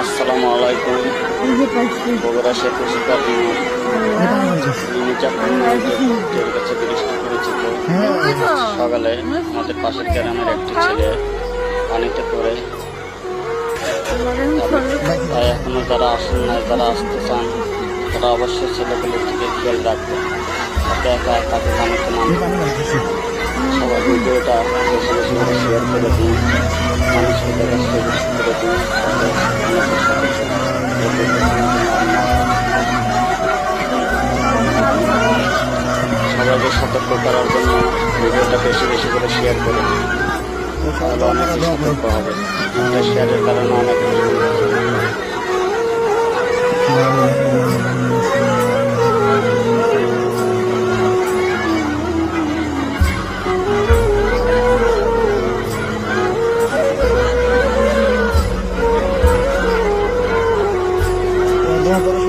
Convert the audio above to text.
আসসালামু আলাইকুম। বগুড়া শেখ মুজিবুর রহমান। কাছে বৃষ্টি পরিচিত সকালে আমাদের পাশের গ্রামের একটি ছেলে পানিতে পড়ে তাই এখনও যারা আসেন না যারা আসতে চান, তারা অবশ্যই ছেলেগুলোর দিকে খেয়াল রাখবেন তাকে একা সবাই ভিডিওটা বেশি করে শেয়ার করে দিন। মানুষকে দেখার সবাইকে সতর্ক করার জন্য ভিডিওটা বেশি বেশি করে শেয়ার করে তাহলে অনেকে সতর্ক হবে। শেয়ারের কারণে অনেক করো